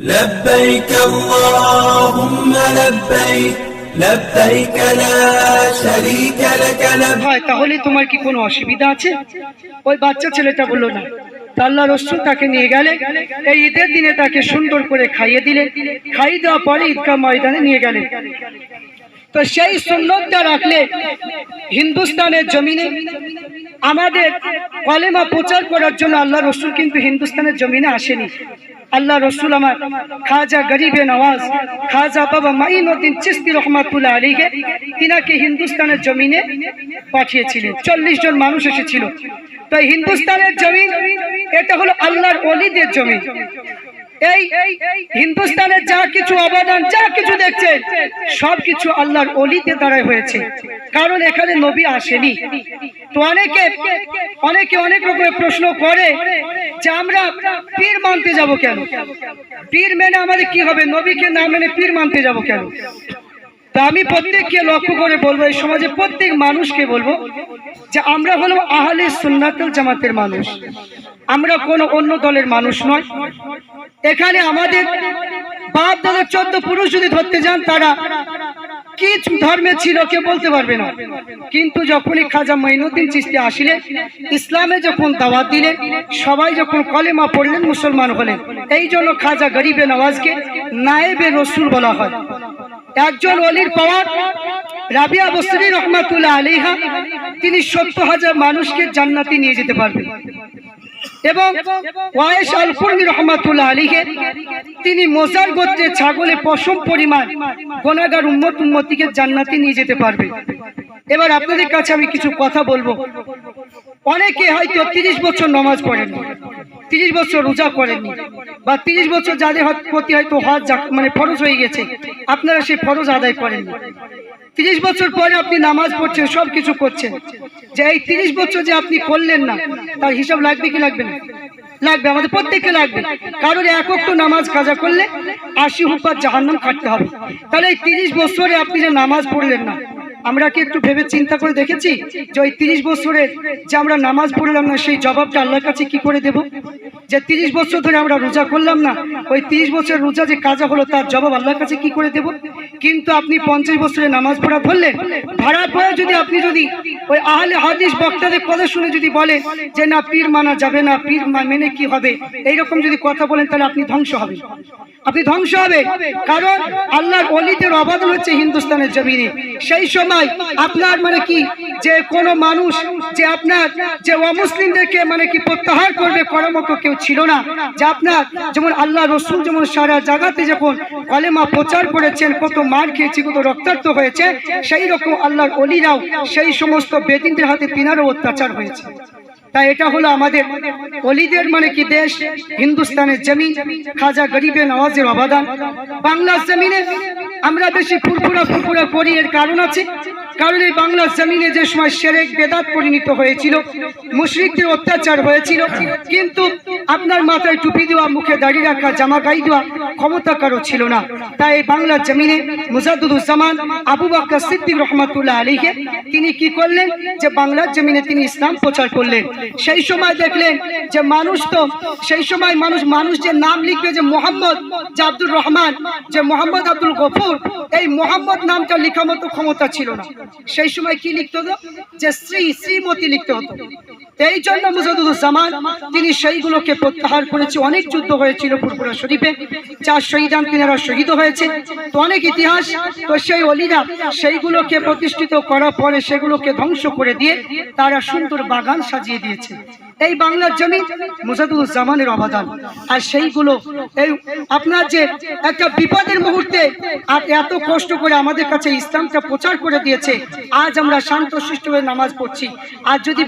لبيك اللهم لبيك لبيك لا شريك لك لبيك হয় তাহলে তোমার কি কোনো অসুবিধা আছে ওই বাচ্চা ছেলেটা বললো না তা আল্লাহ রসুল তাকে নিয়ে গেলে এই ঈদের দিনে তাকে সুন্দর করে খাইয়ে দিলেন খাইয়ে দেওয়ার পরে ঈদগাহ ময়দানে নিয়ে গেলেন তো সেই সুন্নতটা রাখলে হিন্দুস্তানের জমিনে আমাদের কলেমা প্রচার করার জন্য আল্লাহ রসুল কিন্তু হিন্দুস্তানের জমিনে আসেনি আল্লাহ রসুল আমার, খাজা গরিবে নওয়াজ, খাজা বাবা মাইনুদ্দিন চিস্তি রহমাতুল্লাহ আলীকে তিনাকে হিন্দুস্তানের জমিনে পাঠিয়েছিলেন। চল্লিশ জন মানুষ এসেছিল। তাই হিন্দুস্তানের জমিন, এটা হলো আল্লাহর অলিদের জমিন। এই হিন্দুস্তানের যা কিছু অবদান যা কিছু দেখছে সব কিছু আল্লাহর অলিতে দ্বারাই হয়েছে। কারণ এখানে নবী আসেনি। তো অনেকে অনেকে অনেক রকমের প্রশ্ন করে যে আমরা পীর মানতে যাব কেন? পীর মেনে আমাদের কি হবে? নবীকে না মেনে পীর মানতে যাব কেন? তা আমি প্রত্যেককে লক্ষ্য করে বলব, এই সমাজে প্রত্যেক মানুষকে বলব যে আমরা হলো আহলে সুন্নাতুল জামাতের মানুষ। আমরা কোনো অন্য দলের মানুষ নয়। এখানে আমাদের বাপ দাদা চোদ্দ পুরুষ যদি ধরতে যান, তারা কি ধর্মে ছিল, কেউ বলতে পারবে না। কিন্তু যখনই খাজা মঈনুদ্দিন চিস্তি আসিলেন, ইসলামে যখন দাওয়াত দিলেন, সবাই যখন কলেমা পড়লেন, মুসলমান হলেন। এই জন্য খাজা গরিবে নওয়াজকে নায়েবে রসুল বলা হয়। একজন অলির পাওয়ার, রাবিয়া বসরি রহমাতুল্লাহ আলিহা তিনি সত্তর হাজার মানুষকে জান্নাতি নিয়ে যেতে পারবেন। এবং ওয়াইশ আল কুর্মি রহমাতুল্লাহ আলীকে তিনি মোজার গোত্রে ছাগলে পশম পরিমাণ গোনাগার উম্মত উম্মতিকে জান্নাতে নিয়ে যেতে পারবে এবার আপনাদের কাছে আমি কিছু কথা বলব। অনেকে হয়তো তিরিশ বছর নমাজ পড়েননি, তিরিশ বছর রোজা করেননি বা তিরিশ বছর যাদের প্রতি হয়তো হজ মানে ফরজ হয়ে গেছে। আপনারা সেই ফরজ আদায় করেননি তিরিশ বছর পরে আপনি নামাজ পড়ছেন, সব কিছু করছেন। যে এই তিরিশ বছর যে আপনি করলেন না, তার হিসাব লাগবে কি লাগবে না? লাগবে, আমাদের প্রত্যেককে লাগবে। কারণ একক তো নামাজ কাজা করলে আশি হুপার জাহান্নাম কাটতে হবে। তাহলে এই তিরিশ বছরে আপনি যে নামাজ পড়লেন না, আমরা কি একটু ভেবে চিন্তা করে দেখেছি যে ওই তিরিশ বছরে যে আমরা নামাজ পড়লাম না, সেই জবাবটা আল্লাহর কাছে কি করে দেব? যে তিরিশ বছর ধরে আমরা রোজা করলাম না, ওই তিরিশ বছরের রোজা যে কাজা হলো তার জবাব আল্লাহর কাছে কি করে দেব? কিন্তু আপনি পঞ্চাশ বছরে নামাজ পড়া ধরলেন ভাড়া পরে যদি আপনি যদি ওই আহলে হাদিস বক্তাদের কথা শুনে যদি বলেন যে না, পীর মানা যাবে না, পীর মেনে কি হবে? এইরকম যদি কথা বলেন, তাহলে আপনি ধ্বংস হবেন। আপনি ধ্বংস হবে কারণ আল্লাহর অলিদের অবাদন হচ্ছে হিন্দুস্তানের জমিনে। সেই সময় আপনার মানে কি? যে কোনো মানুষ, যে আপনার, যে অমুসলিমদেরকে মানে কি প্রত্যাহার করবে মতো কেউ ছিল না। যে আপনার যেমন আল্লাহ রসুল যেমন সারা জায়গাতে যখন কলেমা প্রচার করেছেন, কত মার খেয়েছি, কত রক্তাক্ত হয়েছে, সেই রকম আল্লাহর অলিরাও সেই সমস্ত বেদিনদের হাতে তিনারও অত্যাচার হয়েছে। তাই এটা হলো আমাদের অলিদের মানে কি দেশ? হিন্দুস্তানের জমিন খাজা গরিবে নওয়াজের অবদান। বাংলার জমিনে আমরা বেশি ফুরফুরা ফুরফুরা করি, এর কারণ আছে। কারণ এই বাংলার জমিনে যে সময় সেরেক বেদাত পরিণত হয়েছিল, মুশরিকদের অত্যাচার হয়েছিল, কিন্তু আপনার মাথায় টুপি দেওয়া, মুখে দাড়ি রাখা, জামা গাই দেওয়া ক্ষমতা কারও ছিল না। তাই এই বাংলার জমিনে মুজাদুজ্জামান আবু বাক্কা সিদ্দিক রহমাতুল্লাহ আলীকে তিনি কি করলেন? যে বাংলার জমিনে তিনি ইসলাম প্রচার করলেন। সেই সময় দেখলেন যে মানুষ তো, সেই সময় মানুষ মানুষ যে নাম লিখবে যে মোহাম্মদ, যে আব্দুর রহমান, যে মোহাম্মদ আব্দুল গফুর, এই মোহাম্মদ নামটা লেখা মতো ক্ষমতা ছিল না। সেই সময় কি লিখতে হতো? যে শ্রী, শ্রীমতী লিখতে হতো। এই জন্য মুজাদুজ্জামান তিনি সেইগুলোকে প্রত্যাহার করেছে। অনেক যুদ্ধ হয়েছিল পুরপুরা শরীফে, যার শহীদান তিনারা শহীদ হয়েছে। তো অনেক ইতিহাস, তো সেই অলিরা সেইগুলোকে প্রতিষ্ঠিত করার পরে সেগুলোকে ধ্বংস করে দিয়ে তারা সুন্দর বাগান সাজিয়ে দিয়েছে। এই বাংলার জমি মুজাদুজ্জামানের অবদান। আর সেইগুলো, এই আপনার যে একটা বিপদের মুহূর্তে আর এত কষ্ট করে আমাদের কাছে ইসলামটা প্রচার করে দিয়েছে, আজ আমরা শান্ত শিষ্ট হয়ে নামাজ পড়ছি। আর যদি